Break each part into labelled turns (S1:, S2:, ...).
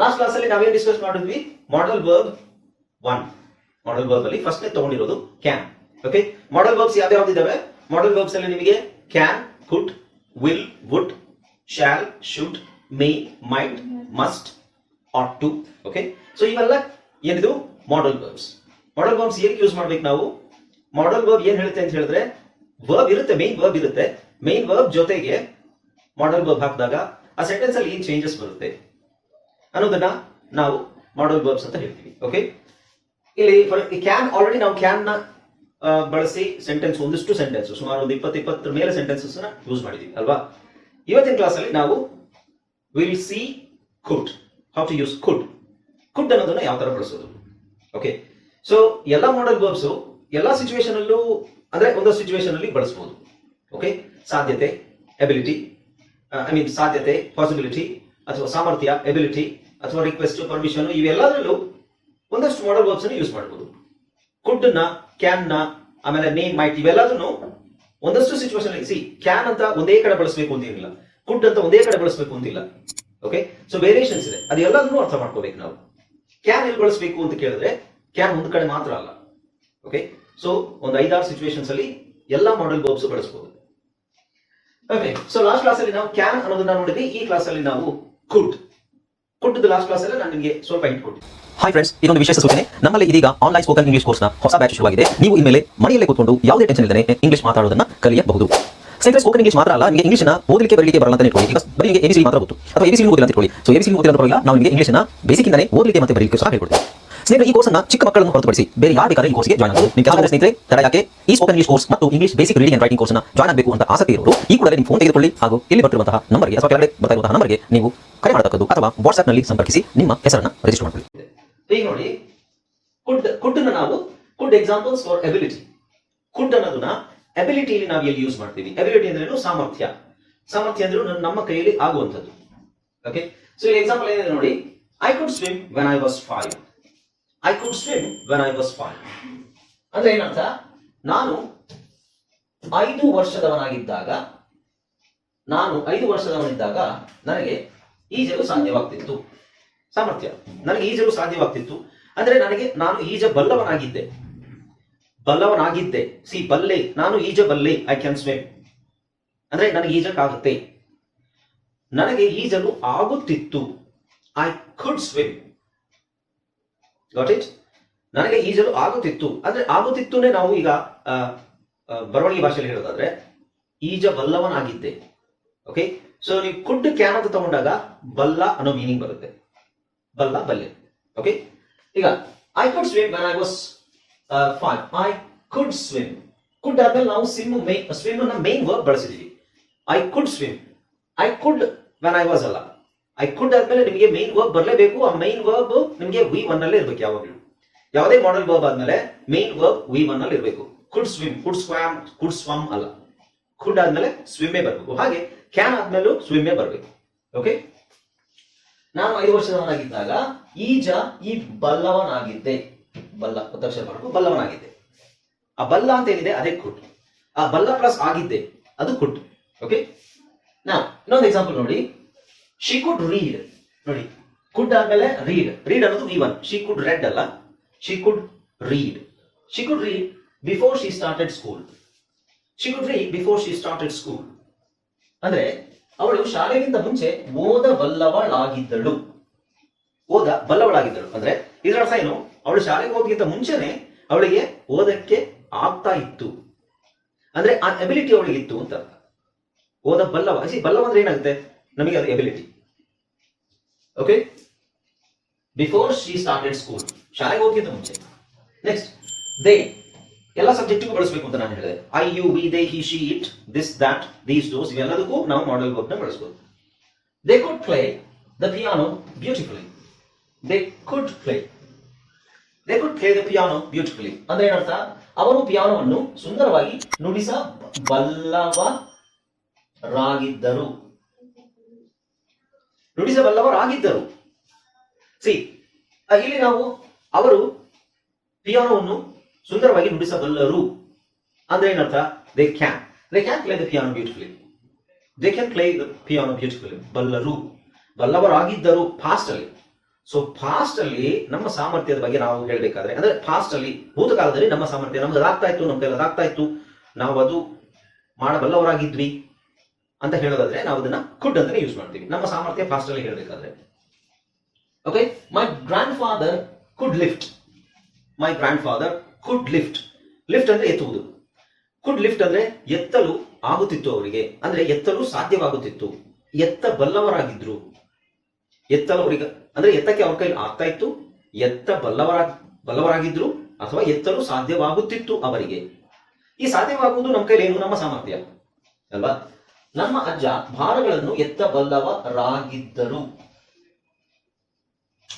S1: Last class ಅಲ್ಲಿ ನಾವೇನ್ discuss ಮಾಡಿದ್ವಿ? Modal verb one modal verb ಅಲ್ಲಿ ಫಸ್ಟ್ ತಗೊಂಡಿರೋದು ಕ್ಯಾನ್ ಓಕೆ ಮಾಡೆಲ್ ವರ್ಬ್ಸ್ ಯಾವ್ದು ಇದಾವೆ? ಮಾಡೆಲ್ ವರ್ಬ್ಸ್ ಅಲ್ಲಿ ನಿಮಗೆ can could will would shall should may might must ought to okay so ಇವೆಲ್ಲ ಏನಿದು? ಮಾಡೆಲ್ ವರ್ಬ್ಸ್ ಮಾಡೆಲ್ ವರ್ಬ್ಸ್ ಏನಕ್ಕೆ ಯೂಸ್ ಮಾಡ್ಬೇಕು ನಾವು? ಮಾಡೆಲ್ ವರ್ಬ್ ಏನ್ ಹೇಳುತ್ತೆ ಅಂತ ಹೇಳಿದ್ರೆ ವರ್ಬ್ ಇರುತ್ತೆ ಮೇನ್ ವರ್ಬ್ ಇರುತ್ತೆ. ಮೇನ್ ವರ್ಬ್ ಜೊತೆಗೆ ಮಾಡೆಲ್ ವರ್ಬ್ ಹಾಕಿದಾಗ ಆ ಸೆಂಟೆನ್ಸ್ ಅಲ್ಲಿ ಏನ್ ಚೇಂಜಸ್ ಬರುತ್ತೆ? ಅನ್ನೋದನ್ನ ನಾವು ಮಾಡೆಲ್ ವರ್ಬ್ಸ್ ಅಂತ ಹೇಳ್ತೀವಿ ಓಕೆ ಇಲ್ಲಿ ಕ್ಯಾನ್ ಆಲ್ರೆಡಿ ನಾವು ಕ್ಯಾನ್ನ ಬಳಸಿ ಸೆಂಟೆನ್ಸ್ ಒಂದಿಷ್ಟು ಸೆಂಟೆನ್ಸ್ ಸುಮಾರು ಒಂದು ಇಪ್ಪತ್ತು, ಇಪ್ಪತ್ತರ ಮೇಲೆ ಸೆಂಟೆನ್ಸಸ್ ಯೂಸ್ ಮಾಡಿದೀವಿ, ಅಲ್ವಾ? ಇವತ್ತಿನ ಕ್ಲಾಸ್ ಅಲ್ಲಿ ನಾವು will see could how to use could could ಅನ್ನೋದನ್ನ ಯಾವ ತರ ಬಳಸೋದು ಓಕೆ ಸೊ ಎಲ್ಲ ಮಾಡಲ್ ವರ್ಬ್ಸ್ ಎಲ್ಲ ಸಿಚುವೇಶನ್ ಅಲ್ಲೂ, ಅಂದ್ರೆ ಒಂದೊಂದು ಸಿಚುವೇಶನ್ ಅಲ್ಲಿ ಬಳಸಬಹುದು ಓಕೆ ಸಾಧ್ಯತೆ ಎಬಿಲಿಟಿ ಐ ಮೀನ್ ಸಾಧ್ಯತೆ ಪಾಸಿಬಿಲಿಟಿ ಅಥವಾ ಸಾಮರ್ಥ್ಯ ಎಬಿಲಿಟಿ ಅಥವಾ ರಿಕ್ವೆಸ್ಟ್ ಪರ್ಮಿಷನ್ ಇವೆಲ್ಲದರಲ್ಲೂ ಒಂದಷ್ಟು ಮಾಡಲ್ ವರ್ಬ್ಸ್ ಅನ್ನು ಯೂಸ್ ಮಾಡಬಹುದು ಕುಡ್ನ ಕ್ಯಾನ್ನ, ಆಮೇಲೆ ನೇಮ್ ಮೈಟ್ ಇವೆಲ್ಲದನ್ನು ಒಂದಷ್ಟು ಸಿಚುವೇಶನ್ ಸಿ ಕ್ಯಾನ್ ಅಂತ ಒಂದೇ ಕಡೆ ಬಳಸಬೇಕು ಅಂತ ಕುಡ್ ಅಂತ ಒಂದೇ ಕಡೆ ಬಳಸಬೇಕು ಅಂತಿಲ್ಲ ಓಕೆ ಸೊ ವೇರಿಯೇಷನ್ಸ್ ಇದೆ. ಅದೆಲ್ಲದನ್ನು ಅರ್ಥ ಮಾಡ್ಕೋಬೇಕು ನಾವು. ಕ್ಯಾನ್ ಎಲ್ಲಿ ಬಳಸಬೇಕು ಅಂತ ಕೇಳಿದ್ರೆ ಕ್ಯಾನ್ ಒಂದು ಕಡೆ ಮಾತ್ರ ಅಲ್ಲ. ಓಕೆ ಸೊ ಒಂದು ಐದಾರು ಸಿಚುವೇಶನ್ಸ್ ಅಲ್ಲಿ ಎಲ್ಲಾ ಮಾಡೆಲ್ ವರ್ಬ್ಸ್ ಬಳಸಬಹುದು ಓಕೆ ಸೊ ಲಾಸ್ಟ್ ಕ್ಲಾಸ್ ಅಲ್ಲಿ ನಾವು ಕ್ಯಾನ್ ಅನ್ನೋದನ್ನ ನೋಡಿದ್ವಿ. ಈ ಕ್ಲಾಸ್ ಅಲ್ಲಿ ನಾವು ಕುಡ್ ಕುಡ್ ಲಾಸ್ಟ್ ಕ್ಲಾಸ್ ಅಲ್ಲಿ, ನಾನು ನಿಮಗೆ ಸ್ವಲ್ಪ ಹಿಂಟ್ ಕೊಟ್ಟಿದ್ದೆ
S2: ಹಾಯ್ ಫ್ರೆಂಡ್ಸ್ ಇದೊಂದು ವಿಶೇಷ ಸೂಚನೆ. ನಮ್ಮಲ್ಲಿ ಇದೀಗ ಆನ್ಲೈನ್ ಸ್ಪೋಕನ್ ಇಂಗ್ಲಿಷ್ ಕೋರ್ಸ್ನ ಹೊಸ ಬ್ಯಾಚ್ ಶುರುವಾಗಿದೆ ನೀವು ಇನ್ಮೇಲೆ ಮನೆಯಲ್ಲೇ ಕೂತ್ಕೊಂಡು ಯಾವುದೇ ಟೆನ್ಷನ್ ಇಲ್ಲದೆ ಇಂಗ್ಲಿಷ್ ಮಾತಾಡೋದನ್ನ ಕಲಿಯಬಹುದು. ಸೆಂಟ್ರಲ್ ಸ್ಪೋಕನ್ ಇಂಗ್ಲಿಷ್ ಮಾತ್ರ ಅಲ್ಲ, ನಿಮಗೆ ಇಂಗ್ಲಿಷ್ನ ಓದಲಿಕ್ಕೆ, ಬರಲಿಕ್ಕೆ ಬರಲ್ಲ ಅಂತ ಇಟ್ಕೊಳ್ಳಿ. ಈಗ ಬರೀ ನಿಮಗೆ ಎಬಿಸಿ ಮಾತ್ರ ಗೊತ್ತು. ಅಥವಾ ಎಬಿಸಿ ಓದಿಲ್ಲ ಅಂತ ಇಟ್ಕೊಳ್ಳಿ. ಸೊ ಎಬಿಸಿ ಓದಿಲ್ಲ ಪರವಾಗಿಲ್ಲ ನಾವು ನಿಮಗೆ ಇಂಗ್ಲಿಷ್ನ ಬೇಸಿಕ್ ಇಂದಾನೆ ಓದಲಿಕ್ಕೆ ಮತ್ತೆ ಬರಲಿಕ್ಕೆ ಸಹ ಹೇಳ್ಕೊಡ್ತೀವಿ ಸ್ನೇಹಿತರೆ, ಈ ಕೋರ್ಸ್ನ ಚಿಕ್ಕ ಮಕ್ಕಳನ್ನು ಹೊರತುಪಡಿಸಿ ಬೇರೆ ಯಾರು ಬೇಕಾದ್ರೆ ಈ ಕೋರ್ಸ್ಗೆ ಜಾಯ್ನ್ ಆಗಬಹುದು ನಿಮ್ಮ ಕೆಲವು ಸ್ನೇಹಿತರೆ, ತಡ ಯಾಕೆ ಈ ಸ್ಪೋಕನ್ ಇಂಗ್ಲಿಷ್ ಕೋರ್ಸ್ ಮತ್ತು English basic reading and writing ಕೋರ್ಸ್ನ ಜಾಯ್ನ್ ಆಗಬೇಕು ಅಂತ ಆಸಕ್ತಿ ಇರೋರು, ಈ ಕೂಡಲೇ ನಿಮ್ಮ ಫೋನ್ ತೆಗೆದುಕೊಳ್ಳಿ. ಹಾಗೂ ಇಲ್ಲಿ ಬರ್ತಿರುವಂತಹ ನಂಬರ್ಗೆ ಅಥವಾ ಕೆಳಗಡೆ ಬರ್ತಾ ಇರುವಂತಹ ನಂಬರ್ಗೆ ನೀವು ಕರೆ ಮಾಡತಕ್ಕದ್ದು ಅಥವಾ ವಾಟ್ಸ್ಆಪ್ನಲ್ಲಿ ಸಂಪರ್ಕಿಸಿ ನಿಮ್ಮ ಹೆಸರನ್ನ ರಿಜಿಸ್ಟರ್ ಮಾಡಿಕೊಳ್ಳಿ.
S1: ಈಗ ನೋಡಿ ಕುಡ್ ಕುಡ್ ನಾವು could examples for ability could ಅನ್ನೋದನ್ನ ಎಬಿಲಿಟಿಲಿ ನಾವು ಎಲ್ಲಿ ಯೂಸ್ ಮಾಡ್ತೀವಿ? ಎಬಿಲಿಟಿ ಅಂದ್ರೆ ಸಾಮರ್ಥ್ಯ. ಸಾಮರ್ಥ್ಯ ಅಂದ್ರೆ ನಮ್ಮ ಕೈಯಲ್ಲಿ ಆಗುವಂಥದ್ದು. ಓಕೆ ಸೊ ಇಲ್ಲಿ ಎಕ್ಸಾಂಪಲ್ ಏನಿದೆ ನೋಡಿ I could swim when I was five I could swim when I was five ಅಂದ್ರೆ ಏನರ್ಥ? ನಾನು ಐದು ವರ್ಷದವನಾಗಿದ್ದಾಗ, ನಾನು ಐದು ವರ್ಷದವನಿದ್ದಾಗ ನನಗೆ ಈಜಲು ಸಾಧ್ಯವಾಗ್ತಿತ್ತು. ಸಾಮರ್ಥ್ಯ. ನನಗೆ ಈಜಲು ಸಾಧ್ಯವಾಗ್ತಿತ್ತು. ಅಂದ್ರೆ ನನಗೆ ನಾನು ಈಜ ಬಲ್ಲವನಾಗಿದ್ದೆ. ಬಲ್ಲವನಾಗಿದ್ದೆ. ಸಿ ಬಲ್ಲೆ. ನಾನು ಈಜ ಬಲ್ಲೆ. ಐ ಕ್ಯಾನ್ ಸ್ವಿಮ್ ಅಂದ್ರೆ ನನಗೆ ಈಜಕ್ಕಾಗುತ್ತೆ ನನಗೆ ಈಜಲು ಆಗುತ್ತಿತ್ತು. I could swim got it ನನಗೆ ಈಜಲು ಆಗುತ್ತಿತ್ತು. ಅಂದ್ರೆ ಆಗುತ್ತಿತ್ತುನೇ ನಾವು ಈಗ ಬರವಣಿಗೆ ಭಾಷೆಯಲ್ಲಿ ಹೇಳೋದಾದ್ರೆ ಈಜ ಬಲ್ಲವನಾಗಿದ್ದೆ. ಓಕೆ ಸೊ ನೀವು ಕುಡ್ ಕ್ಯಾನ್ ಅಂತ ತಗೊಂಡಾಗ ಬಲ್ಲ ಅನ್ನೋ ಮೀನಿಂಗ್ ಬರುತ್ತೆ. ಬಲ್ಲ, ಬಲ್ಲೆ. ಓಕೆ ಈಗ I could swim I was I could swim could ಆದ್ಮೇಲೆ ನಾವು ಸ್ವಿಮ್ ಸ್ವಿಮ್ನ main verb ಬಳಸಿದೀವಿ. I could swim I could when I was ಅಲ್ಲ. ಐ ಕುಡ್ ಆದ್ಮೇಲೆ ನಿಮಗೆ ಮೇನ್ ವರ್ಬ್ ಬರಲೇಬೇಕು. ಆ ಮೇನ್ ವರ್ಬ್ ನಿಮಗೆ ವಿ ಒನ್ ಅಲ್ಲೇ ಇರ್ಬೇಕು ಯಾವಾಗಲೂ. ಯಾವುದೇ ಮಾಡಲ್ ವರ್ಬ್ ಆದ್ಮೇಲೆ ಮೇನ್ ವರ್ಬ್ ವಿ ಒನ್ ಅಲ್ಲಿ ಇರಬೇಕು. Could swim could swam could swum ಅಲ್ಲ. ಕುಡ್ ಆದ್ಮೇಲೆ ಸ್ವಿಮ್ಮೇ ಬರಬೇಕು. ಹಾಗೆ ಕ್ಯಾನ್ ಆದ್ಮೇಲೂ ಸ್ವಿಮ್ಮೇ ಬರಬೇಕು. ಓಕೆ ನಾನು ಐದು ವರ್ಷದವನಾಗಿದ್ದಾಗ ಈಜ ಈ ಬಲ್ಲವನಾಗಿದ್ದೆ. ಬಲ್ಲ, ಒತ್ತಕ್ಷರ ಮಾಡಬೇಕು ಬಲ್ಲವನಾಗಿದ್ದೆ. ಆ ಬಲ್ಲ ಅಂತ ಏನಿದೆ? ಅದೇ ಕುಡ್ ಆ ಬಲ್ಲ ಪ್ಲಸ್ ಆಗಿದ್ದೆ. ಅದು ಕುಡ್ ಓಕೆ ನಾ ಇನ್ನೊಂದು ಎಕ್ಸಾಂಪಲ್ ನೋಡಿ. ಶಿ ಕುಡ್ ರೀಡ್ ನೋಡಿ, ಕುಡ್ ಆದ್ಮೇಲೆ ರೀಡ್ ರೀಡ್ ಅನ್ನೋದು V one she could read ಅಲ್ಲ. She could read she could read before she started school she could read before she started school ಅಂದ್ರೆ ಅವಳು ಶಾಲೆಗಿಂತ ಮುಂಚೆ ಓದಬಲ್ಲವಳಾಗಿದ್ದಳು ಓದ ಬಲ್ಲವಳಾಗಿದ್ದಳು. ಅಂದ್ರೆ ಇದರ ಅರ್ಥ ಏನು? ಅವಳು ಶಾಲೆಗೆ ಹೋಗಿಂತ ಮುಂಚೆನೆ ಅವಳಿಗೆ ಓದಕ್ಕೆ ಆಗ್ತಾ ಇತ್ತು. ಅಂದ್ರೆ ಆ ಎಬಿಲಿಟಿ ಅವಳಿಗೆ ಇತ್ತು ಅಂತ. ಓದ ಬಲ್ಲವ, ಸಿ, ಬಲ್ಲವ ಅಂದ್ರೆ ಏನಾಗುತ್ತೆ? ನಮಗೆ ಅದು ability okay before she started school ಶಾಲೆಗೆ ಹೋಗಿಂತ ಮುಂಚೆ. ನೆಕ್ಸ್ಟ್ ದೇ ಎಲ್ಲ ಸಬ್ಜೆಕ್ಟಿಗೂ ಬಳಸಬೇಕು ಅಂತ ನಾನು ಹೇಳಿದೆ. I you we they he she it this that these those ಇವೆಲ್ಲದಕ್ಕೂ ನಾವು ಮಾಡೆಲ್ ವರ್ಬ್ನ ಬಳಸಬಹುದು they could play the piano beautifully they could play they could play the piano beautifully ಅಂದ್ರೆ ಏನರ್ಥ? ಅವರು ಪಿಯಾನೋವನ್ನು ಸುಂದರವಾಗಿ ನುಡಿಸ ಬಲ್ಲವರಾಗಿದ್ದರು. ನುಡಿಸಬಲ್ಲವರಾಗಿದ್ದರು ಸಿ ಇಲ್ಲಿ ನಾವು ಅವರು ಪಿಯಾನೋವನ್ನು ಸುಂದರವಾಗಿ ನುಡಿಸಬಲ್ಲರು ಅಂದ್ರೆ ಏನರ್ಥ? They can they can play the piano beautifully they can play the piano beautifully ಬಲ್ಲರು. ಬಲ್ಲವರಾಗಿದ್ದರು ಫಾಸ್ಟ್ ಅಲ್ಲಿ. ಸೊ ಫಾಸ್ಟ್ ಅಲ್ಲಿ ನಮ್ಮ ಸಾಮರ್ಥ್ಯದ ಬಗ್ಗೆ ನಾವು ಹೇಳಬೇಕಾದ್ರೆ, ಅಂದ್ರೆ ಫಾಸ್ಟ್ ಅಲ್ಲಿ, ಭೂತಕಾಲದಲ್ಲಿ ನಮ್ಮ ಸಾಮರ್ಥ್ಯ ನಮ್ಗೆ ಅದಾಗ್ತಾ ಇತ್ತು ನಮ್ಗೆ ಅದಾಗ್ತಾ ಇತ್ತು ನಾವು ಅದು ಮಾಡಬಲ್ಲವರಾಗಿದ್ವಿ ಅಂತ ಹೇಳೋದಾದ್ರೆ ನಾವು ಅದನ್ನ ಕುಡ್ ಅಂತಾನೆ ಯೂಸ್ ಮಾಡ್ತೀವಿ. ನಮ್ಮ ಸಾಮರ್ಥ್ಯ ಫಾಸ್ಟ್ ಅಲ್ಲಿ ಹೇಳ್ಬೇಕಾದ್ರೆ. Okay my grandfather could lift my grandfather could lift lift ಅಂದ್ರೆ ಎತ್ತುವುದು. ಕುಡ್ ಲಿಫ್ಟ್ ಅಂದ್ರೆ ಎತ್ತಲು ಆಗುತ್ತಿತ್ತು ಅವರಿಗೆ. ಅಂದ್ರೆ ಎತ್ತಲು ಸಾಧ್ಯವಾಗುತ್ತಿತ್ತು. ಎತ್ತ ಬಲ್ಲವರಾಗಿದ್ರು ಎತ್ತಲು ಅವರಿಗೆ ಅಂದ್ರೆ ಎತ್ತಕ್ಕೆ ಅವ್ರ ಕೈಲಿ ಆಗ್ತಾ ಇತ್ತು. ಎತ್ತ ಬಲ್ಲವರ ಬಲ್ಲವರಾಗಿದ್ರು ಅಥವಾ ಎತ್ತಲು ಸಾಧ್ಯವಾಗುತ್ತಿತ್ತು ಅವರಿಗೆ. ಈ ಸಾಧ್ಯವಾಗುವುದು ನಮ್ಮ ಕೈಲಿ ಏನು? ನಮ್ಮ ಸಾಮರ್ಥ್ಯ. ಅಲ್ವಾ? ನಮ್ಮ ಅಜ್ಜ ಭಾರಗಳನ್ನು ಎತ್ತಬಲ್ಲವರಾಗಿದ್ದರು.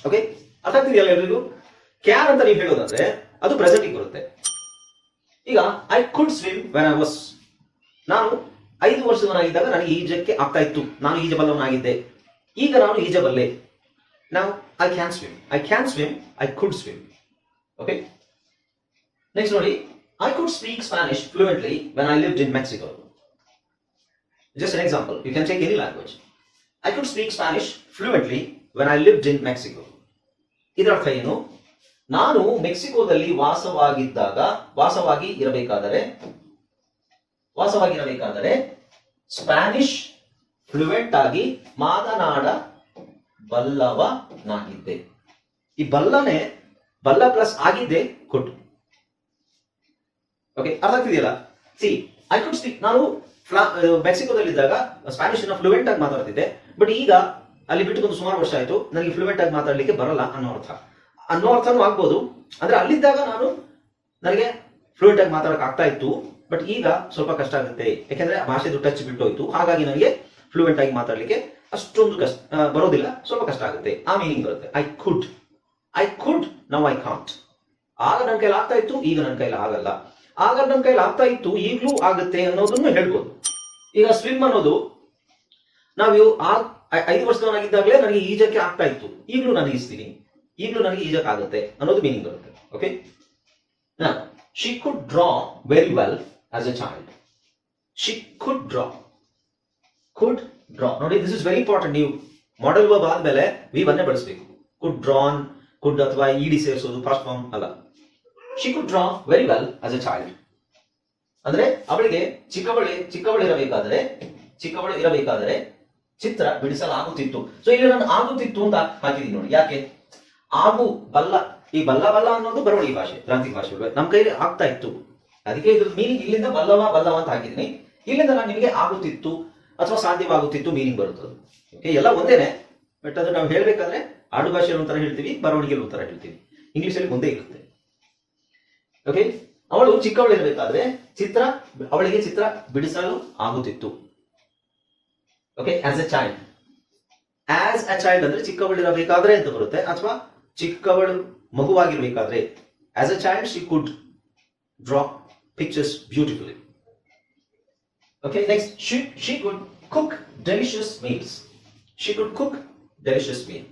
S1: ಓಕೆ ಅರ್ಥ ಆಗ್ತಿದೆಯಲ್ಲ ಎಲ್ರಿಗೂ? ಕ್ಯಾರ್ ಅಂತ ನೀವು ಹೇಳೋದಾದ್ರೆ ಅದು ಪ್ರೆಸೆಂಟಿಗೆ ಬರುತ್ತೆ. ಈಗ I could swim when I was ನಾನು ಐದು ವರ್ಷದವನಾಗಿದ್ದಾಗ ನನಗೆ ಈಜಕ್ಕೆ ಆಗ್ತಾ ಇತ್ತು. ನಾನು ಈಜಬಲ್ಲವನಾಗಿದ್ದೆ ಈಗ ನಾನು ಈಜಬಲ್ಲೆ ನಾವು I can swim I can swim I could swim okay next ನೋಡಿ I could speak Spanish fluently when I lived in Mexico just an example. You can take any language i could speak Spanish fluently when i lived in Mexico ಇದರ ಅರ್ಥ ಏನು? ನಾನು ಮೆಕ್ಸಿಕೋದಲ್ಲಿ ವಾಸವಾಗಿದ್ದಾಗ, ವಾಸವಾಗಿ ಇರಬೇಕಾದರೆ, ವಾಸವಾಗಿರಬೇಕಾದರೆ Spanish fluent ಆಗಿ ಮಾತನಾಡ ಬಲ್ಲವನಾಗಿದ್ದೆ. ಈ ಬಲ್ಲನೆ ಬಲ್ಲ plus ಆಗಿದ್ದೆ ಕೊಟ್ಟು. ಓಕೆ ಅರ್ಥ ಆಗ್ತಿದೆಯಲ್ಲ? ಸಿ ಐ ಕುಡ್ ಸ್ಪೀಕ್ ನಾನು ಫ್ಲಾ- ಇದ್ದಾಗ ಸ್ಪ್ಯಾನಿಷ್ನ ಫ್ಲೂಯೆಂಟ್ ಆಗಿ ಮಾತಾಡ್ತಿದ್ದೆ ಬಟ್ ಈಗ ಅಲ್ಲಿ ಬಿಟ್ಟು ಒಂದು ಸುಮಾರು ವರ್ಷ ಆಯ್ತು, ನನಗೆ ಫ್ಲೂಯೆಂಟ್ ಆಗಿ ಮಾತಾಡ್ಲಿಕ್ಕೆ ಬರಲ್ಲ ಅನ್ನೋ ಅರ್ಥ. ಅನ್ನೋ ಅರ್ಥನೂ ಆಗ್ಬೋದು. ಅಂದ್ರೆ ಅಲ್ಲಿದ್ದಾಗ ನಾನು ನನಗೆ ಫ್ಲೂಯೆಂಟ್ ಆಗಿ ಮಾತಾಡಕ್ ಆಗ್ತಾ ಇತ್ತು. ಬಟ್ ಈಗ ಸ್ವಲ್ಪ ಕಷ್ಟ ಆಗುತ್ತೆ. ಯಾಕಂದ್ರೆ ಭಾಷೆದು ಟಚ್ ಬಿಟ್ಟೋಯ್ತು. ಹಾಗಾಗಿ ನನಗೆ ಫ್ಲೂಯೆಂಟ್ ಆಗಿ ಮಾತಾಡ್ಲಿಕ್ಕೆ ಅಷ್ಟೊಂದು ಕಷ್ಟ ಬರೋದಿಲ್ಲ. ಸ್ವಲ್ಪ ಕಷ್ಟ ಆಗುತ್ತೆ. ಆ ಮೀನಿಂಗ್ ಬರುತ್ತೆ. I could I could now I can't ಆಗ ನನ್ನ ಕೈಲಿ ಆಗ್ತಾ ಇತ್ತು, ಈಗ ನನ್ನ ಕೈಲಿ ಆಗಲ್ಲ. ಆಗ ನನ್ನ ಕೈಲಿ ಆಗ್ತಾ ಇತ್ತು, ಈಗಲೂ ಆಗುತ್ತೆ ಅನ್ನೋದನ್ನು ಹೇಳ್ಬೋದು. ಈಗ ಸ್ವಿಮ್ ಅನ್ನೋದು, ನಾವು ಐದು ವರ್ಷದವನಾಗಿದ್ದಾಗಲೇ ನನಗೆ ಈಜಕ್ಕೆ ಆಗ್ತಾ ಇತ್ತು. ಈಗಲೂ ನಾನು ಈಜ್ತೀನಿ. ಈಗಲೂ ನನಗೆ ಈಜಕ್ಕೆ ಆಗುತ್ತೆ ಅನ್ನೋದು ಮೀನಿಂಗ್ ಬರುತ್ತೆ okay she could draw very well as a child she could draw could draw ನೋಡಿ ದಿಸ್ ಇಸ್ ವೆರಿ ಇಂಪಾರ್ಟೆಂಟ್ ನೀವು ಮಾಡೆಲ್ ವರ್ಬ್ ಆದ್ಮೇಲೆ ವಿ ಬನ್ನೇ ಬಳಸಬೇಕು. ಕುಡ್ ಡ್ರಾನ್ ಕುಡ್ ಅಥವಾ ಇಡಿ ಸೇರಿಸೋದು ಫಾಸ್ಟ್ ಫಾರ್ಮ್ ಅಲ್ಲ. She could draw very well as a child ಅಂದ್ರೆ ಅವಳಿಗೆ ಚಿಕ್ಕವಳಿ, ಚಿಕ್ಕವಳು ಇರಬೇಕಾದ್ರೆ, ಚಿಕ್ಕವಳು ಇರಬೇಕಾದರೆ ಚಿತ್ರ ಬಿಡಿಸಲಾಗುತ್ತಿತ್ತು. ಸೊ ಇಲ್ಲಿ ನಾನು ಆಗುತ್ತಿತ್ತು ಅಂತ ಹಾಕಿದೀನಿ ನೋಡಿ. ಯಾಕೆ? ಆಗು ಬಲ್ಲ, ಈ ಬಲ್ಲ ಬಲ್ಲ ಅನ್ನೋದು ಬರವಣಿಗೆ ಭಾಷೆ ಪ್ರಾಂತಿಕ ಭಾಷೆ ನಮ್ಮ ಕೈಲಿ ಆಗ್ತಾ ಇತ್ತು. ಅದಕ್ಕೆ ಇದ್ರ ಮೀನಿಂಗ್ ಇಲ್ಲಿಂದ ಬಲ್ಲವ ಬಲ್ಲವ ಅಂತ ಹಾಕಿದ್ದೀನಿ. ಇಲ್ಲಿಂದ ನಾನು ನಿಮಗೆ ಆಗುತ್ತಿತ್ತು ಅಥವಾ ಸಾಧ್ಯವಾಗುತ್ತಿತ್ತು ಮೀನಿಂಗ್ ಬರುತ್ತದೆ. ಓಕೆ ಎಲ್ಲ ಒಂದೇನೆ ಬಟ್ ಅದು ನಾವು ಹೇಳ್ಬೇಕಾದ್ರೆ ಆಡು ಭಾಷೆಯಲ್ಲಿ ಒಂಥರ ಹೇಳ್ತೀವಿ, ಬರವಣಿಗೆಯಲ್ಲಿ ಒಂಥರ ಹೇಳ್ತೀವಿ. ಇಂಗ್ಲಿಷಲ್ಲಿ ಮುಂದೆ ಇರುತ್ತೆ. ಓಕೆ ಅವಳು ಚಿಕ್ಕವಳಿರಬೇಕಾದ್ರೆ ಚಿತ್ರ, ಅವಳಿಗೆ ಚಿತ್ರ ಬಿಡಿಸಲು ಆಗುತ್ತಿತ್ತು. Okay as a child as a child ಅಂದ್ರೆ ಚಿಕ್ಕವಳಿರಬೇಕಾದ್ರೆ ಅಂತ ಬರುತ್ತೆ, ಅಥವಾ ಚಿಕ್ಕವಳು ಮಗುವಾಗಿರಬೇಕಾದ್ರೆ as a child she could draw pictures beautifully okay next she she could cook delicious meals she could cook delicious meal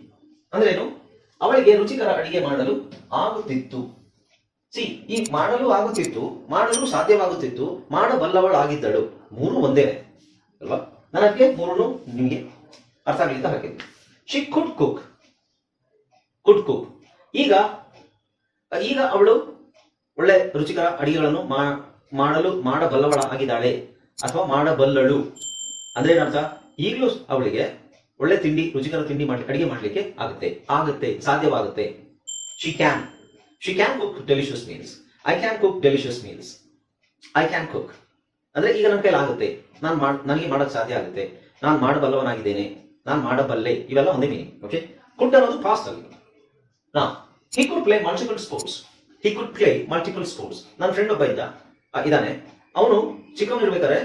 S1: ಅಂದ್ರೇನು ಅವಳಿಗೆ ರುಚಿಕರ ಅಡಿಗೆ ಮಾಡಲು ಆಗುತ್ತಿತ್ತು. ಸಿ ಈ ಮಾಡಲು ಆಗುತ್ತಿತ್ತು, ಮಾಡಲು ಸಾಧ್ಯವಾಗುತ್ತಿತ್ತು, ಮಾಡಬಲ್ಲವಳಾಗಿದ್ದಳು. ಮೂರು ಒಂದೇ. ಅಲ್ವಾ? ನನಗೆ ಮೂರು ನಿಮಗೆ ಅರ್ಥ ಆಗಲಿ ಅಂತ ಹಾಕಿದ್ದೆ she could cook could cook ಈಗ ಈಗ ಅವಳು ಒಳ್ಳೆ ರುಚಿಕರ ಅಡಿಗೆಗಳನ್ನು ಮಾಡಲು ಮಾಡಬಲ್ಲವಳ ಆಗಿದ್ದಾಳೆ ಅಥವಾ ಮಾಡಬಲ್ಲಳು. ಅಂದ್ರೆ ಏನರ್ಥ? ಈಗಲೂ ಅವಳಿಗೆ ಒಳ್ಳೆ ತಿಂಡಿ, ರುಚಿಕರ ತಿಂಡಿ ಮಾಡಿ, ಅಡಿಗೆ ಮಾಡ್ಲಿಕ್ಕೆ ಆಗುತ್ತೆ. ಆಗುತ್ತೆ, ಸಾಧ್ಯವಾಗುತ್ತೆ. She can she can cook delicious meals I can cook delicious meals I can cook ಅಂದ್ರೆ ಈಗ ನನ್ನ ಕೈಲಿ ಆಗುತ್ತೆ. ನಾನು ನನಗೆ ಮಾಡೋಕೆ ಸಾಧ್ಯ ಆಗುತ್ತೆ. ನಾನು ಮಾಡಬಲ್ಲವನಾಗಿದ್ದೇನೆ. ನಾನು ಮಾಡಬಲ್ಲೆ. ಇವೆಲ್ಲ ಒಂದೇ ಮೀನಿಂಗ್ ಓಕೆ ಕುಡ್ ಅನ್ನೋದು ಫಾಸ್ಟ್ ಅಲ್ಲಿ ನಾ he could play multiple sports he could play multiple sports ನನ್ನ ಫ್ರೆಂಡ್ ಒಬ್ಬ ಇದ್ದ. ಇದ್ದಾನೆ. ಅವನು ಚಿಕ್ಕವನಿರ್ಬೇಕಾದ್ರೆ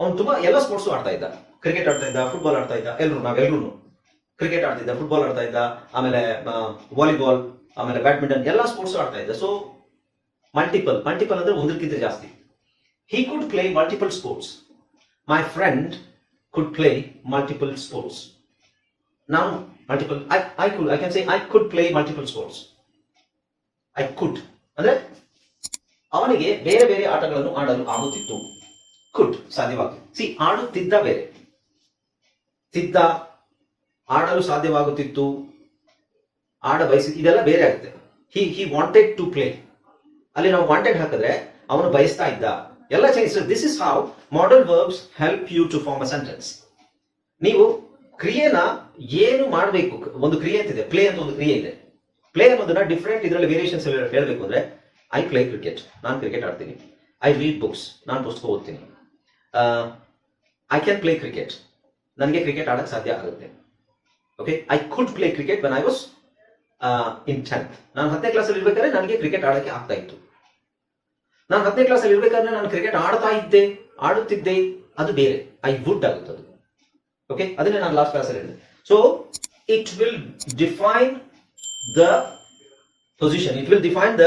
S1: ಅವನು ತುಂಬಾ ಎಲ್ಲ ಸ್ಪೋರ್ಟ್ಸ್ ಆಡ್ತಾ ಇದ್ದ. ಕ್ರಿಕೆಟ್ ಆಡ್ತಾ ಇದ್ದ ಫುಟ್ಬಾಲ್ ಆಡ್ತಾ ಇದ್ದ, ಎಲ್ರು ನಾವೆಲ್ಲರೂ ಕ್ರಿಕೆಟ್ ಆಡ್ತಿದ್ದ ಫುಟ್ಬಾಲ್ ಆಡ್ತಾ ಇದ್ದ, ಆಮೇಲೆ ವಾಲಿಬಾಲ್ ಆಮೇಲೆ ಬ್ಯಾಡ್ಮಿಂಟನ್ ಎಲ್ಲ ಸ್ಪೋರ್ಟ್ಸ್ ಆಡ್ತಾ ಇದ್ದ. ಸೊ ಮಲ್ಟಿಪಲ್ ಮಲ್ಟಿಪಲ್ ಅಂದ್ರೆ ಒಂದಕ್ಕಿಂತ ಜಾಸ್ತಿ. He could play multiple sports my friend could play multiple sports ನಾನು multiple I I could I can say I could play multiple sports I could ಅಂದ್ರೆ ಅವನಿಗೆ ಬೇರೆ ಬೇರೆ ಆಟಗಳನ್ನು ಆಡಲು ಆಗುತ್ತಿತ್ತು. ಕುಡ್ ಸಾಧ್ಯವಾಗುತ್ತೆ ಸಿ ಆಡುತ್ತಿದ್ದ ಬೇರೆ. ತಿದ್ದ, ಆಡಲು ಸಾಧ್ಯವಾಗುತ್ತಿತ್ತು. ಆಡ ಬಯಸಿ ಇದೆಲ್ಲ ಬೇರೆ ಆಗುತ್ತೆ. He he wanted to play ಅಲ್ಲಿ ನಾವು ವಾಂಟೆಡ್ ಹಾಕಿದ್ರೆ ಅವನು ಬಯಸ್ತಾ ಇದ್ದ. ಎಲ್ಲ change this is how modal verbs help you to form a sentence ನೀವು ಕ್ರಿಯೆನ ಏನು ಮಾಡಬೇಕು? ಒಂದು ಕ್ರಿಯೆ ಅಂತಿದೆ. ಪ್ಲೇ ಅಂತ ಒಂದು ಕ್ರಿಯೆ ಇದೆ. ಪ್ಲೇ ಅನ್ನೋದನ್ನ ಡಿಫ್ರೆಂಟ್ ಇದರಲ್ಲಿ ವೇರಿಯೇಷನ್ಸ್ ಹೇಳಬೇಕು ಅಂದ್ರೆ ಐ ಪ್ಲೇ ಕ್ರಿಕೆಟ್ ನಾನು ಕ್ರಿಕೆಟ್ ಆಡ್ತೀನಿ. ಐ ರೀಡ್ ಬುಕ್ಸ್ ನಾನು ಪುಸ್ತಕ ಓದ್ತೀನಿ. ಐ ಕ್ಯಾನ್ ಪ್ಲೇ ಕ್ರಿಕೆಟ್ ನನಗೆ ಕ್ರಿಕೆಟ್ ಆಡಕ್ಕೆ ಸಾಧ್ಯ ಆಗುತ್ತೆ. Okay I could play cricket when I was in tenth ನಾನು ಹತ್ತನೇ ಕ್ಲಾಸಲ್ಲಿ ಇರ್ಬೇಕಾದ್ರೆ ನನಗೆ ಕ್ರಿಕೆಟ್ ಆಡಕ್ಕೆ ಆಗ್ತಾ ಇತ್ತು. ನಾನು ಹತ್ತನೇ ಕ್ಲಾಸಲ್ಲಿ ಇರ್ಬೇಕಾದ್ರೆ ನಾನು ಕ್ರಿಕೆಟ್ ಆಡ್ತಾ ಇದ್ದೆ, ಆಡುತ್ತಿದ್ದೆ. ಅದು ಬೇರೆ. ಐ ವುಡ್ ಆಗುತ್ತೆ ಅದು ಓಕೆ ಅದನ್ನೇ ನಾನು ಲಾಸ್ಟ್ ಕ್ಲಾಸಲ್ಲಿ ಹೇಳಿದೆ so it will define the position it will define the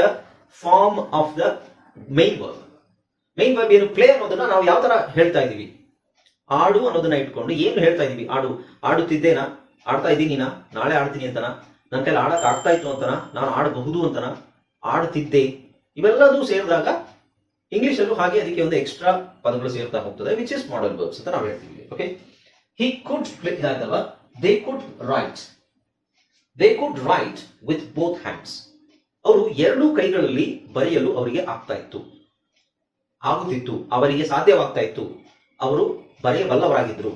S1: form of the main verb main verb ಏನು? ಪ್ಲೇ ಅನ್ನೋದನ್ನ ನಾವು ಯಾವ ತರ ಹೇಳ್ತಾ ಇದೀವಿ ಆಡು ಅನ್ನೋದನ್ನ ಇಟ್ಕೊಂಡು ಏನು ಹೇಳ್ತಾ ಇದೀವಿ ಆಡು. ಆಡುತ್ತಿದ್ದೇನಾ? ಆಡ್ತಾ ಇದ್ದೀನಿನಾ ನಾಳೆ ಆಡ್ತೀನಿ ಅಂತನಾ? ನನ್ನ ಕೈಲಿ ಆಡಕ್ ಆಗ್ತಾ ಇತ್ತು ಅಂತನಾ? ನಾನು ಆಡಬಹುದು ಅಂತನಾ? ಆಡ್ತಿದ್ದೆ. ಇವೆಲ್ಲದೂ ಸೇರಿದಾಗ ಇಂಗ್ಲಿಷ್ ಅಲ್ಲೂ ಹಾಗೆ ಅದಕ್ಕೆ ಒಂದು ಎಕ್ಸ್ಟ್ರಾ ಪದಗಳು ಸೇರ್ತಾ ಹೋಗ್ತದೆ ವಿಚ್ ಇಸ್ ಮಾಡಲ್ ವರ್ಬ್ಸ್ ಅಂತ ನಾವು ಹೇಳ್ತೀವಿ. Okay he could ಇದಾಯ್ತಲ್ವಾ they could write they could write with both hands ಅವರು ಎರಡೂ ಕೈಗಳಲ್ಲಿ ಬರೆಯಲು ಅವರಿಗೆ ಆಗ್ತಾ ಇತ್ತು. ಆಗುತ್ತಿತ್ತು. ಅವರಿಗೆ ಸಾಧ್ಯವಾಗ್ತಾ ಇತ್ತು. ಅವರು ಬರೆಯಬಲ್ಲವರಾಗಿದ್ರು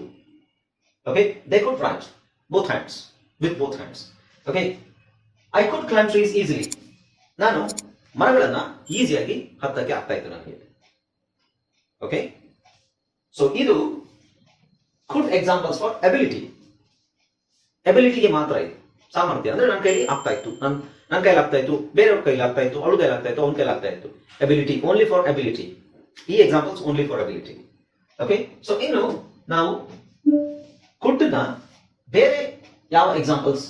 S1: okay they could write both hands with both hands okay I could climb trees easily ನಾನು ಮರಗಳನ್ನ ಈಸಿಯಾಗಿ ಹತ್ತಕ್ಕೆ ಆಗ್ತಾ ಇತ್ತು ನನಗೆ. ಓಕೆ ಸೊ ಇದು ಕುಡ್ ಎಕ್ಸಾಂಪಲ್ಸ್ ಫಾರ್ ಎಬಿಲಿಟಿ ಎಬಿಲಿಟಿಗೆ ಮಾತ್ರ ಇದು. ಸಾಮರ್ಥ್ಯ. ಅಂದ್ರೆ ನನ್ನ ಕೈಲಿ ಆಗ್ತಾ ಇತ್ತು. ನನ್ ನನ್ನ ಕೈಲಿ ಆಗ್ತಾ ಇತ್ತು. ಬೇರೆಯವ್ರ ಕೈಲಿ ಆಗ್ತಾ ಇತ್ತು. ಅವಳ ಕೈಲಿ ಆಗ್ತಾ ಇತ್ತು. ಅವನ ಕೈಲಿ ಆಗ್ತಾ ಇತ್ತು. ಅಬಿಲಿಟಿ ಓನ್ಲಿ ಫಾರ್ ಎಬಿಲಿಟಿ ಈ examples only for ability okay so ಇನ್ನು ನಾವು ಕುಡ್ನ ಬೇರೆ ಯಾವ ಎಕ್ಸಾಂಪಲ್ಸ್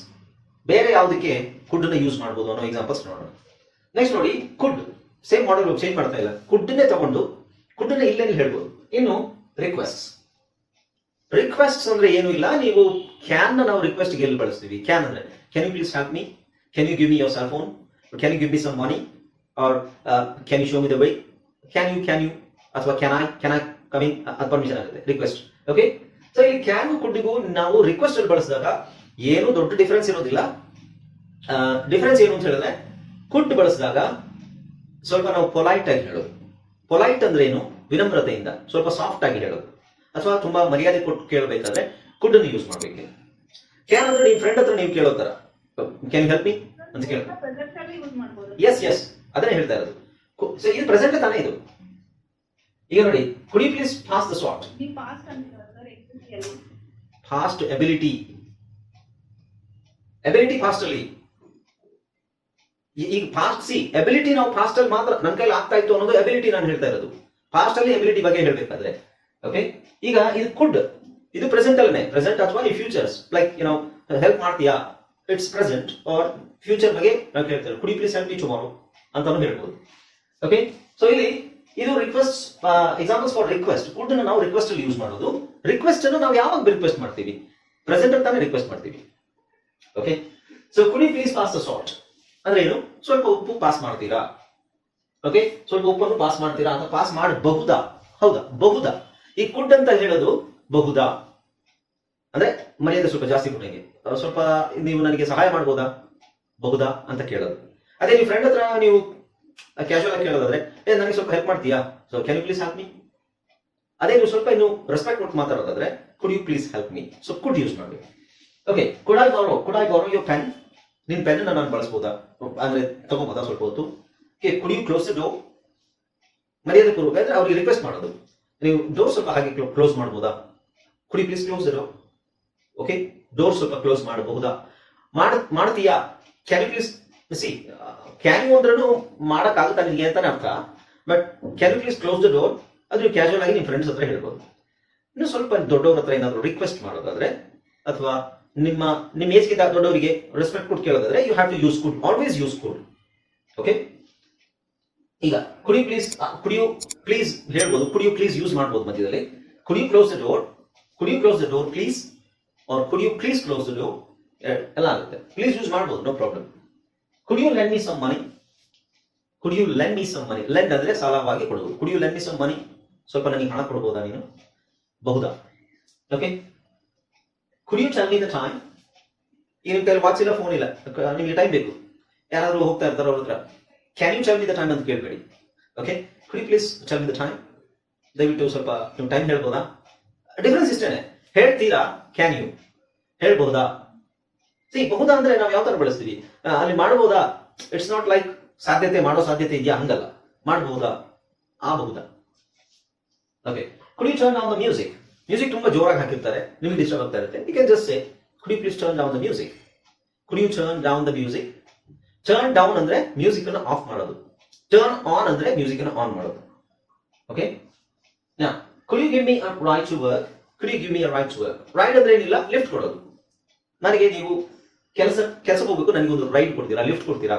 S1: ಬೇರೆ ಯಾವುದಕ್ಕೆ ಕುಡ್ನ ಯೂಸ್ ಮಾಡ್ಬೋದು ಅನ್ನೋ ಎಕ್ಸಾಂಪಲ್ಸ್ ನೋಡೋಣ. ನೆಕ್ಸ್ಟ್ ನೋಡಿ ಕುಡ್ ಸೇಮ್ ಮಾಡಲ್ ಚೇಂಜ್ ಮಾಡ್ತಾ ಇಲ್ಲ. ಕುಡ್ಡನ್ನೇ ತಗೊಂಡು ಕುಡ್ಡನ್ನ ಇಲ್ಲೇನು ಹೇಳ್ಬೋದು. ಇನ್ನು ರಿಕ್ವೆಸ್ಟ್ ರಿಕ್ವೆಸ್ಟ್ ಅಂದ್ರೆ ಏನು ಇಲ್ಲ. ನೀವು ಕ್ಯಾನ್ ನಾವು ರಿಕ್ವೆಸ್ಟ್ ಎಲ್ಲಿ ಬಳಸ್ತೀವಿ? ಕ್ಯಾನ್ ಅಂದ್ರೆ can you please help me can you give me your cell phone can you give me some money or can you show me the way can you can you ಅಥವಾ can I can I coming ಅದು permission ಆಗುತ್ತೆ. Request okay so ಈ can ಕುಡ್ಡಿಗೂ ನಾವು request ಅಲ್ಲಿ ಬಳಸಿದಾಗ ಏನು ದೊಡ್ಡ ಡಿಫರೆನ್ಸ್ ಇರೋದಿಲ್ಲ. ಡಿಫರೆನ್ಸ್ ಏನು ಅಂತ ಹೇಳಿದ್ರೆ ಕುಡ್ ಬಳಸಿದಾಗ ಸ್ವಲ್ಪ ನಾವು ಪೊಲೈಟ್ ಆಗಿ ಹೇಳೋದು. ಪೊಲೈಟ್ ಅಂದ್ರೆ ಏನು? ವಿನಮ್ರತೆಯಿಂದ. ಸ್ವಲ್ಪ ಸಾಫ್ಟ್ ಆಗಿ ಹೇಳೋದು. ಅಥವಾ ತುಂಬಾ ಮರ್ಯಾದೆ ಕೊಟ್ಟು ಕೇಳಬೇಕಾದ್ರೆ ಕುಡ್ ಯೂಸ್ ಮಾಡ್ಬೇಕು. ಕ್ಯಾನ್ ಅಂದ್ರೆ ನಿಮ್ಮ ಫ್ರೆಂಡ್ ಹತ್ರ ನೀವು ಕೇಳೋ ತರ. ಕ್ಯಾನ್ ಹೆಲ್ಪ್ ಮೀ ಅಂತ ಕೇಳ. ಎಸ್ ಎಸ್ ಅದನ್ನೇ ಹೇಳ್ತಾ ಇರೋದು. ಸೊ ಇದು ಪ್ರೆಸೆಂಟ್ ತಾನೇ ಇದು? ಈಗ ನೋಡಿ could you please pass the salt past ability ability past ಅಲ್ಲಿ. ಈಗ ಫಾಸ್ಟ್ ಸಿ ಎಬಿಲಿಟಿ ನಾವು ಫಾಸ್ಟ್ ಅಲ್ಲಿ ಮಾತ್ರ ನನ್ನ ಕೈಲಿ ಆಗ್ತಾ ಇತ್ತು ಅನ್ನೋದು ಎಬಿಲಿಟಿ ನಾನು ಹೇಳ್ತಾ ಇರೋದು. ಫಾಸ್ಟ್ ಅಲ್ಲಿ ಎಬಿಲಿಟಿ ಬಗ್ಗೆ ಹೇಳ್ಬೇಕಾದ್ರೆ ಓಕೆ ಈಗ ಇದು ಕುಡ್ ಇದು ಪ್ರೆಸೆಂಟ್ ಅಲ್ಲೇ ಪ್ರೆಸೆಂಟ್ ಅಥವಾ ಈ ಫ್ಯೂಚರ್ಸ್ ಲೈಕ್ ನಾವು ಹೆಲ್ಪ್ ಮಾಡ್ತೀಯಾ? ಇಟ್ಸ್ ಪ್ರೆಸೆಂಟ್ ಆರ್ ಫ್ಯೂಚರ್ ಬಗ್ಗೆ ನಾವು ಹೇಳ್ತೇವೆ ಕುಡಿ ಪ್ಲೀಸ್ ಹೆಲ್ಪ್ ಮೀ ಟುಮಾರೋ ಅಂತಾನು ಹೇಳ್ಬೋದು. ಓಕೆ ಸೊ ಇಲ್ಲಿ ಇದು request examples for request could ನಾವು ರಿಕ್ವೆಸ್ಟ್ ಅಲ್ಲಿ ಯೂಸ್ ಮಾಡೋದು. ರಿಕ್ವೆಸ್ಟ್ ಅನ್ನು ನಾವು ಯಾವಾಗ ರಿಕ್ವೆಸ್ಟ್ ಮಾಡ್ತೀವಿ? ಪ್ರೆಸೆಂಟ್ ಅಂತಾನೆ ರಿಕ್ವೆಸ್ಟ್ ಮಾಡ್ತೀವಿ. Okay so could you please pass the salt ಅಂದ್ರೆ ಏನು? ಸ್ವಲ್ಪ ಉಪ್ಪು ಪಾಸ್ ಮಾಡ್ತೀರಾ? ಓಕೆ ಸ್ವಲ್ಪ ಉಪ್ಪನ್ನು ಪಾಸ್ ಮಾಡ್ತೀರಾ? ಅಂತ ಪಾಸ್ ಮಾಡಬಹುದಾ? ಹೌದಾ? ಬಹುದಾ? ಈ ಕುಡ್ ಅಂತ ಹೇಳೋದು ಬಹುದಾ? ಅಂದ್ರೆ ಮರ್ಯಾದೆ ಸ್ವಲ್ಪ ಜಾಸ್ತಿ ಕೊಟ್ಟಿಗೆ. ಸ್ವಲ್ಪ ನೀವು ನನಗೆ ಸಹಾಯ ಮಾಡ್ಬೋದಾ? ಬಹುದಾ ಅಂತ ಕೇಳೋದು. ಅದೇ ನೀವು ಫ್ರೆಂಡ್ ಹತ್ರ ನೀವು ಕ್ಯಾಶುವಲ್ ಆಗಿ ಕೇಳೋದಾದ್ರೆ, ಏ, ನನಗೆ ಸ್ವಲ್ಪ ಹೆಲ್ಪ್ ಮಾಡ್ತೀಯಾ? So can you please help me ಅದೇ ನೀವು ಸ್ವಲ್ಪ ಇನ್ನು ರೆಸ್ಪೆಕ್ಟ್ ಕೊಟ್ಟು ಮಾತಾಡೋದಾದ್ರೆ could you please help me so could use ಮಾಡಿ. Okay could I borrow could I borrow your pen ನಿನ್ ಪೆನ್ ನಾನು ಬಳಸ್ಬೋದಾ? ಅಂದ್ರೆ ತಗೋಬೋದಾ ಸ್ವಲ್ಪ ಹೊತ್ತು? Okay could you close door ಮರ್ಯಾದೆ ಪೂರ್ವಕ ಅವ್ರಿಗೆ ರಿಕ್ವೆಸ್ಟ್ ಮಾಡೋದು. ನೀವು ಡೋರ್ ಸ್ವಲ್ಪ ಹಾಗೆ ಕ್ಲೋಸ್ ಮಾಡಬಹುದಾ ಕುಡಿ ಪ್ಲೀಸ್ ಕ್ಲೋಸ್ ಇರೋ ಓಕೆ ಡೋರ್ ಸ್ವಲ್ಪ ಕ್ಲೋಸ್ ಮಾಡಬಹುದಾ? ಮಾಡ, ಮಾಡ್ತೀಯಾ? Can please see can you ಅಂದ್ರೂ ಮಾಡಕ್ ಆಗುತ್ತಾ ನಿಮಗೆ ಅಂತಾನೆ ಅರ್ಥ. But can please close the door ಅದು ಕ್ಯಾಶುವಲ್ ಆಗಿ ನಿಮ್ಮ ಫ್ರೆಂಡ್ಸ್ ಹತ್ರ ಹೇಳ್ಬೋದು. ಇನ್ನು ಸ್ವಲ್ಪ ದೊಡ್ಡವ್ರ ಹತ್ರ ಏನಾದರೂ ರಿಕ್ವೆಸ್ಟ್ ಮಾಡೋದಾದ್ರೆ, ಅಥವಾ ನಿಮ್ಮ ನಿಮ್ಮ ಏಜ್ಗಿಂತ ದೊಡ್ಡವರಿಗೆ ರೆಸ್ಪೆಕ್ಟ್ ಕೊಟ್ಟು ಕೇಳೋದಾದ್ರೆ you have to use could always use could okay ಈಗ ಕುಡಿ ಪ್ಲೀಸ್ ಕುಡಿಯು ಪ್ಲೀಸ್ ಹೇಳ್ಬೋದು ಕುಡಿಯು ಪ್ಲೀಸ್ ಯೂಸ್ ಮಾಡ್ಬೋದು ಮಧ್ಯದಲ್ಲಿ. Could you close the door could you close the door please or could you please close the door ಎಲ್ಲ ಆಗುತ್ತೆ. Please use ಮಾಡ್ಬೋದು no problem could you lend me some money could you lend me some money lend ಅಂದ್ರೆ ಸಾಲವಾಗಿ ಕೊಡೋದು ಕುಡಿಯು lend me some ಮನಿ ಸ್ವಲ್ಪ ನನಗೆ ಹಣ ಕೊಡ್ಬೋದಾ ನೀನು? ಬಹುದಾ? Okay could you tell me the time ಈಗ ನಿಮ್ ಕೈಲಿ ವಾಚ್ ಇಲ್ಲ ಫೋನ್ ಇಲ್ಲ. ನಿಮಗೆ ಟೈಮ್ ಬೇಕು. ಯಾರಾದರೂ ಹೋಗ್ತಾ ಇರ್ತಾರೋ ಅವ್ರ ಹತ್ರ. Can you tell me the time ಅಂತ ಕೇಳಬೇಡಿ okay could you please tell me the time ದಯವಿಟ್ಟು ಸ್ವಲ್ಪ ನೀವು ಟೈಮ್ ಹೇಳ್ಬೋದಾ? ಡಿಫ್ರೆನ್ಸ್ ಇಷ್ಟೇನೆ. ಹೇಳ್ತೀರಾ? ಕ್ಯಾನ್ ಯು ಹೇಳ್ಬಹುದಾ ಸಿ ಬಹುದಾ ಅಂದ್ರೆ ನಾವು ಯಾವ ತರ ಬಳಸ್ತೀವಿ? ಅಲ್ಲಿ ಮಾಡಬಹುದಾ ಇಟ್ಸ್ ನಾಟ್ ಲೈಕ್ ಸಾಧ್ಯತೆ ಮಾಡೋ ಸಾಧ್ಯತೆ ಇದೆಯಾ? ಹಂಗಲ್ಲ. ಮಾಡಬಹುದಾ ಆಗಬಹುದಾ? Okay could you turn on the music music ತುಂಬಾ ಜೋರಾಗಿ ಹಾಕಿರ್ತಾರೆ. ನಿಮ್ಗೆ ಡಿಸ್ಟರ್ಬ್ ಆಗ್ತಾ ಇರುತ್ತೆ. You can just say could please turn down the music could you turn down the music turn down ಅಂದ್ರೆ ಮ್ಯೂಸಿಕ್ ಅನ್ನು ಆಫ್ ಮಾಡೋದು. ಟರ್ನ್ ಆನ್ ಅಂದ್ರೆ ಮ್ಯೂಸಿಕ್ ಅನ್ನು ಆನ್ ಮಾಡೋದು. Okay could you give me right to work could you give me right to work right ಅಂದ್ರೆ ಏನಿಲ್ಲ lift ಕೊಡೋದು. ನನಗೆ ನೀವು ಕೆಲಸ ಕೆಲಸ ಹೋಗ್ಬೇಕು, ನನಗೆ ಒಂದು ರೈಡ್ ಕೊಡ್ತೀರಾ ಲಿಫ್ಟ್ ಕೊಡ್ತೀರಾ?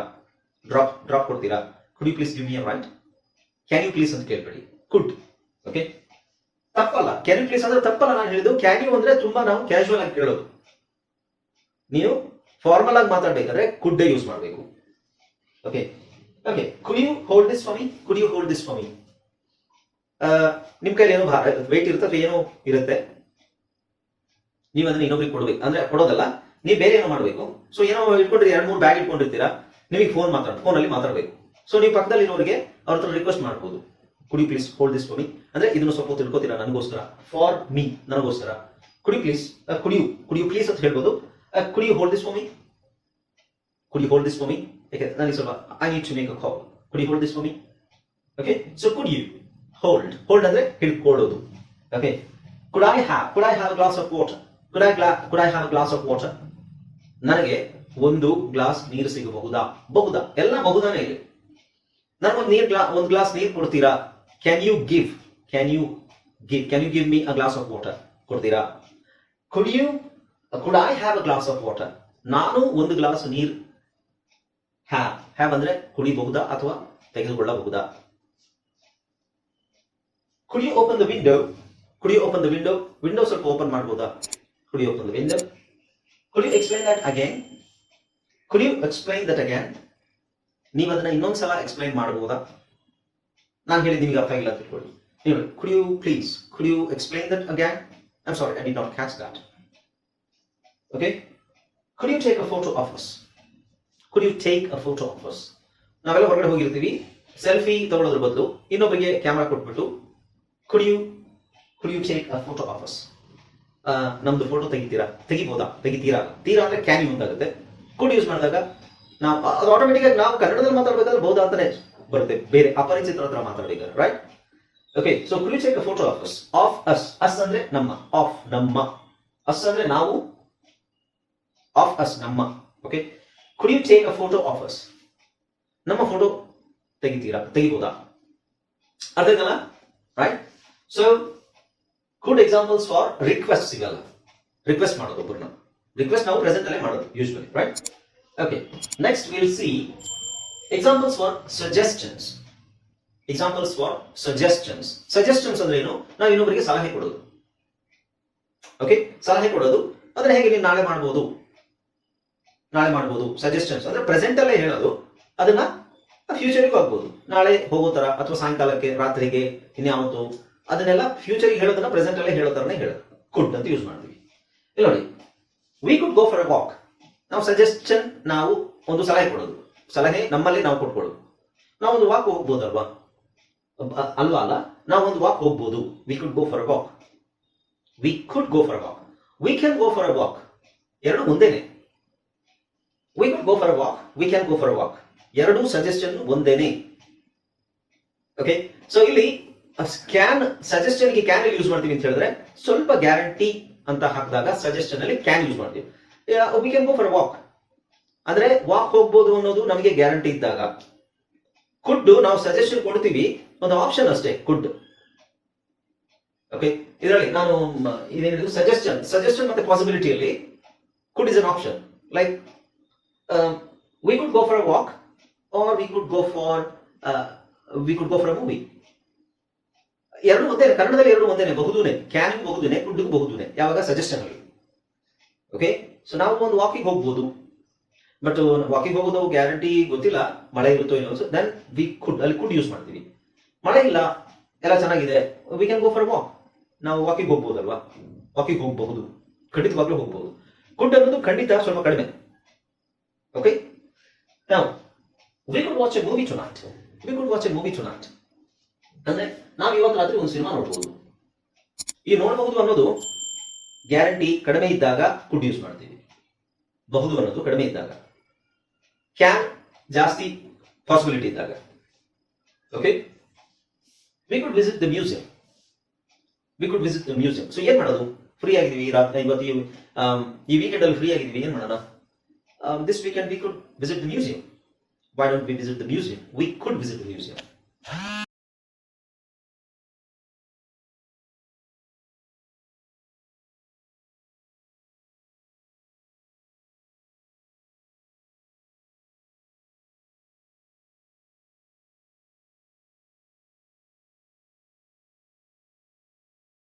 S1: ಡ್ರಾಪ್ ಡ್ರಾಪ್ ಕೊಡ್ತೀರಾ? Could please give me ride can you please ಅಂತ ಕೇಳ್ಬೇಡಿ. ಕುಡ್ ಓಕೆ ತಪ್ಪಲ್ಲ. ಕ್ಯಾನ್ ಯು ಪ್ಲೀಸ್ ಅಂದ್ರೆ ತಪ್ಪಲ್ಲ ನಾನು ಹೇಳಿದ್ದು. ಕ್ಯಾನ್ ಯು ಅಂದ್ರೆ ತುಂಬಾ ನಾವು ಕ್ಯಾಶುವಲ್ ಆಗಿ ಕೇಳೋದು. ನೀವು ಫಾರ್ಮಲ್ ಆಗಿ ಮಾತಾಡ್ಬೇಕಾದ್ರೆ ಕುಡ್ಡೇ ಯೂಸ್ ಮಾಡಬೇಕು. Okay okay could you hold this for me could you hold this for me ನಿಮ್ಮ ಕೈಲಿ ಏನೋ ವೇಟ್ ಇರುತ್ತೆ ಅಥವಾ ಏನೋ ಇರುತ್ತೆ? ನೀವು ಅದನ್ನ ಇನ್ನೊಬ್ರಿಗೆ ಕೊಡ್ಬೇಕು. ಅಂದ್ರೆ ಕೊಡೋದಲ್ಲ. ನೀವು ಬೇರೆ ಏನೋ ಮಾಡಬೇಕು. ಸೊ ಏನೋ ಇಟ್ಕೊಂಡ್ರೆ, ಎರಡು ಮೂರು ಬ್ಯಾಗ್ ಇಟ್ಕೊಂಡಿರ್ತೀರಾ? ನಿಮಗೆ ಫೋನ್ ಮಾತಾಡ ಫೋನಲ್ಲಿ ಮಾತಾಡಬೇಕು. ಸೊ ನೀವು ಪಕ್ಕದಲ್ಲಿ ಇರೋರಿಗೆ ಅವ್ರ ಹತ್ರ ರಿಕ್ವೆಸ್ಟ್ ಮಾಡ್ಬೋದು. Could please hold this for me ಅಂದ್ರೆ ಇದನ್ನು ಸ್ವಲ್ಪ ತಿಳ್ಕೊತೀರಾ ನನಗೋಸ್ಕರ. ಫಾರ್ ಮೀ ನನಗೋಸ್ಕರ. ಕುಡಿ ಪ್ಲೀಸ್ ಕುಡಿಯು ಕುಡಿಯು ಪ್ಲೀಸ್ ಅಂತ ಹೇಳ್ಬೋದು. Could you hold this for me could hold this for me ಯಾಕೆ ನನಗೆ ಸ್ವಲ್ಪ I need to make a call could hold this for me okay so could you hold hold ಅಂದ್ರೆ ಹಿಡ್ಕೊಳ್ಳೋದು. Okay could I have could I have glass of water could I glass could I have glass of water ನನಗೆ ಒಂದು glass ನೀರು ಸಿಗಬಹುದಾ? ಬಹುದಾ? ಎಲ್ಲ ಬಹುದಾನೇ ಇದೆ. ನನಗೊಂದು ನೀರ್ ಗ್ಲಾ, ಒಂದು ಗ್ಲಾಸ್ ನೀರು ಕೊಡ್ತೀರಾ? Can you give can you give can you give me a glass of water ಕೊಡ್ತೀರಾ? Could you could I have a glass of water ನಾನು ಒಂದು ಗ್ಲಾಸ್ ನೀರು ಹ್ಯಾವ್ ಹ್ಯಾವ್ ಅಂದ್ರೆ ಕುಡಿಬಹುದಾ ಅಥವಾ ತೆಗೆದುಕೊಳ್ಳಬಹುದಾ? Could open the window could open the window window ಸ್ವಲ್ಪ open ಮಾಡಬಹುದಾ could open the window could explain that again could explain that again ನೀವು ಅದನ್ನ ಇನ್ನೊಂದ್ಸಲ ಎಕ್ಸ್ಪ್ಲೈನ್ ಮಾಡಬಹುದಾ ನಾನು ಹೇಳಿದ ನಿಮಗೆ ಅರ್ಥ ಆಗಿಲ್ಲ ತಿಳ್ಕೊಳ್ಳಿ. ನೀವು could you please could you explain that again I'm sorry I did not catch that okay could you take a photo of us could you take a photo of us ನಾವೆಲ್ಲ ಹೊರಗಡೆ ಹೋಗಿರ್ತೀವಿ. ಸೆಲ್ಫಿ ತಗೊಳ್ಳೋದ್ರ ಬದಲು ಇನ್ನೊಬ್ಬರಿಗೆ camera ಕೊಟ್ಬಿಟ್ಟು could you could you take a photo of us ನಮ್ದು photo ತೆಗಿತೀರಾ? ತೆಗಿಬೋದಾ? ತೆಗಿತೀರಾ? ತೀರಾ ಅಂದ್ರೆ ಕ್ಯಾನ್ ಯೂಸ್ ಆಗುತ್ತೆ ಕುಡ್ ಯೂಸ್ ಮಾಡಿದಾಗ ನಾವು, ಅದು ಆಟೋಮೆಟಿಕ್ ಆಗಿ ನಾವು ಕನ್ನಡದಲ್ಲಿ ಮಾತಾಡ್ಬೇಕಾದ್ರೆ ಬಹುದಾ ಅಂತಾನೆ ಬರುತ್ತೆ. ಬೇರೆ ಅಪರಿಚಿತರ ಹತ್ರ ಮಾತಾಡಬೇಕಾದ್ರೆ right okay so could you take a photo of us of us us ಅಂದ್ರೆ ನಮ್ಮ. ಆಫ್ ನಮ್ಮ. ಅಸ್ ಅಂದ್ರೆ ನಾವು. ಆಫ್ ಅಸ್ ನಮ್ಮ. Okay could you take a photo of us ನಮ್ಮ ಫೋಟೋ ತೆಗಿತೀರಾ? ತೆಗಿಬಹುದಾ ಅರ್ಥ ಆಯ್ತಲ್ಲ right so good examples for request ಸಿಗಲ್ಲ. ರಿಕ್ವೆಸ್ಟ್ ಮಾಡೋದು ಒಬ್ಬರನ್ನ ರಿಕ್ವೆಸ್ಟ್ ನಾವು ಪ್ರೆಸೆಂಟ್ ಅಲ್ಲೇ ಮಾಡೋದು usually right okay next will see examples for suggestions examples for suggestions suggestions ಅಂದ್ರೆ ಏನು? ನಾವು ಇನ್ನೊಬ್ಬರಿಗೆ ಸಲಹೆ ಕೊಡೋದು. ಓಕೆ ಸಲಹೆ ಕೊಡೋದು. ಅಂದ್ರೆ ಹೇಗೆ ನೀವು ನಾಳೆ ಮಾಡ್ಬೋದು? ನಾಳೆ ಮಾಡ್ಬೋದು ಸಜೆಷನ್ಸ್ ಅಂದ್ರೆ ಪ್ರೆಸೆಂಟ್ ಅಲ್ಲೇ ಹೇಳೋದು, ಅದನ್ನ ಫ್ಯೂಚರಿಗೂ ಆಗ್ಬೋದು ನಾಳೆ ಹೋಗೋ ತರ ಅಥವಾ ಸಾಯಂಕಾಲಕ್ಕೆ, ರಾತ್ರಿಗೆ, ಇನ್ಯಾವತ್ತು, ಅದನ್ನೆಲ್ಲ ಫ್ಯೂಚರ್ಗೆ ಹೇಳೋದನ್ನ ಪ್ರೆಸೆಂಟ್ ಅಲ್ಲೇ ಹೇಳೋ ತರನೇ ಹೇಳೋದು ಕುಡ್ ಅಂತ ಯೂಸ್ ಮಾಡ್ತೀವಿ. ಇಲ್ಲ ನೋಡಿ we could go for a walk ನಾವು ಸಜೆಷನ್ ನಾವು ಒಂದು ಸಲಹೆ ಕೊಡೋದು. ಸಲಹೆ ನಮ್ಮಲ್ಲಿ ನಾವು ಕೊಟ್ಕೊಳ್ಳೋದು. ನಾವು ಒಂದು ವಾಕ್ ಹೋಗ್ಬೋದಲ್ವಾ? ಅಲ್ವಾ ಅಲ್ಲ? ನಾವು ಒಂದು ವಾಕ್ ಹೋಗ್ಬೋದು. We could go for a walk we could go for a walk we can go for a walk ಎರಡು ಮುಂದೆನೆ. We go for walk we can go for walk ಎರಡೂ ಸಜೆಷನ್ ಒಂದೇನೆ. ಓಕೆ ಸೊ ಇಲ್ಲಿ can ಸಜೆಷನ್ಗೆ can use ಮಾಡ್ತೀವಿ ಅಂತ ಹೇಳಿದ್ರೆ, ಸ್ವಲ್ಪ ಗ್ಯಾರಂಟಿ ಅಂತ ಹಾಕಿದಾಗ ಸಜೆಷನ್ ಅಲ್ಲಿ ಕ್ಯಾನ್ ಯೂಸ್ ಮಾಡ್ತೀವಿ. We can go for walk ಅಂದ್ರೆ ವಾಕ್ ಹೋಗ್ಬೋದು ಅನ್ನೋದು ನಮಗೆ ಗ್ಯಾರಂಟಿ ಇದ್ದಾಗ ಕುಡ್ ನಾವು ಸಜೆಷನ್ ಕೊಡ್ತೀವಿ, ಒಂದು ಆಪ್ಷನ್ ಅಷ್ಟೇ ಕುಡ್ ಓಕೆ ಇದರಲ್ಲಿ ನಾನು ಇದೇನಿದು? ಸಜೆಷನ್ ಸಜೆಷನ್ ಮತ್ತೆ ಪಾಸಿಬಿಲಿಟಿಯಲ್ಲಿ could is an option like we go for a walk or we could go for uh, we could go for a movie. ಎರಡು ಒಂದೇ ಕನ್ನಡದಲ್ಲಿ ಎರಡು ಒಂದೇನೆ ಬಹುದೂನೆ ಕ್ಯಾನ್ ಬಹುದೂನೆ ಕುಡ್ ಬಹುದೂನೆ ಯಾವಾಗ ಸಜೆಷನ್ ಅಲ್ಲಿ. ಓಕೆ ಸೊ ನಾವು ಒಂದು ವಾಕಿಂಗ್ ಹೋಗ್ಬೋದು. ಬಟ್ ವಾಕಿಂಗ್ ಹೋಗೋದು ಗ್ಯಾರಂಟಿ ಗೊತ್ತಿಲ್ಲ ಮಳೆ ಇರುತ್ತೋ ಏನೋ ದೆನ್ ವಿ ಕುಡ್ ಅಲ್ಲಿ ಕುಡ್ ಯೂಸ್ ಮಾಡ್ತೀವಿ. ಮಳೆ ಇಲ್ಲ ಎಲ್ಲ ಚೆನ್ನಾಗಿದೆ we can go for walk ನಾವು ವಾಕಿಂಗ್ ಹೋಗ್ಬೋದಲ್ವಾ? ವಾಕಿಂಗ್ ಹೋಗಬಹುದು. ಖಂಡಿತವಾಗ್ಲೂ ಹೋಗ್ಬೋದು. ಕುಡ್ ಅನ್ನೋದು ಖಂಡಿತ ಸ್ವಲ್ಪ ಕಡಿಮೆ. Okay Now, we could watch a movie tonight. We could could watch movie not ಅಂದ್ರೆ ನಾವು ಇವತ್ತು ರಾತ್ರಿ ಒಂದು ಸಿನಿಮಾ ನೋಡ್ಬೋದು. ಈ ನೋಡಬಹುದು ಅನ್ನೋದು ಗ್ಯಾರಂಟಿ ಕಡಿಮೆ ಇದ್ದಾಗ ಕುಡ್ ಯೂಸ್ ಮಾಡ್ತೀವಿ. ಬಹುದು ಅನ್ನೋದು ಕಡಿಮೆ ಇದ್ದಾಗ. ಕ್ಯಾನ್ ಜಾಸ್ತಿ ಪಾಸಿಬಿಲಿಟಿ ಇದ್ದಾಗ. Okay we could visit the museum we could visit the museum so ಏನ್ ಮಾಡೋದು? ಫ್ರೀ ಆಗಿದೀವಿ ಇವತ್ತು ಈ ವೀಕೆಂಡ್ ಅಲ್ಲಿ ಫ್ರೀ ಆಗಿದೀವಿ ಏನ್ ಮಾಡೋಣ? um, this weekend we could visit the museum. Why don't we visit the museum? We could visit the museum.